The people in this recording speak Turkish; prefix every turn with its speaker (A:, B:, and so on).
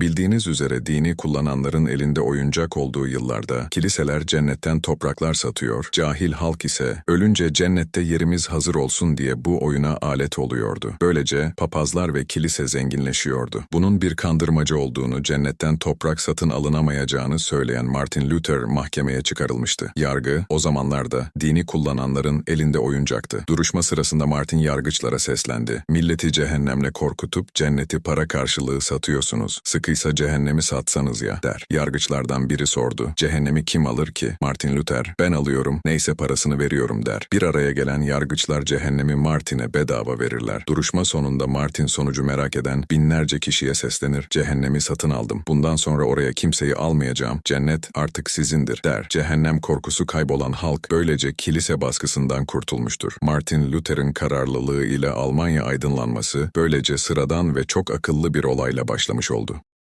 A: Bildiğiniz üzere dini kullananların elinde oyuncak olduğu yıllarda kiliseler cennetten topraklar satıyor, cahil halk ise ölünce cennette yerimiz hazır olsun diye bu oyuna alet oluyordu. Böylece papazlar ve kilise zenginleşiyordu. Bunun bir kandırmaca olduğunu, cennetten toprak satın alınamayacağını söyleyen Martin Luther mahkemeye çıkarılmıştı. Yargı o zamanlarda dini kullananların elinde oyuncaktı. Duruşma sırasında Martin yargıçlara seslendi. Milleti cehennemle korkutup cenneti para karşılığı satıyorsunuz. Sıkıysa cehennemi satsanız ya der. Yargıçlardan biri sordu. Cehennemi kim alır ki? Martin Luther ben alıyorum neyse parasını veriyorum der. Bir araya gelen yargıçlar cehennemi Martin'e bedava verirler. Duruşma sonunda Martin sonucu merak eden binlerce kişiye seslenir. Cehennemi satın aldım. Bundan sonra oraya kimseyi almayacağım. Cennet artık sizindir der. Cehennem korkusu kaybolan halk böylece kilise baskısından kurtulmuştur. Martin Luther'in kararlılığı ile Almanya aydınlanması böylece sıradan ve çok akıllı bir olayla başlamış oldu.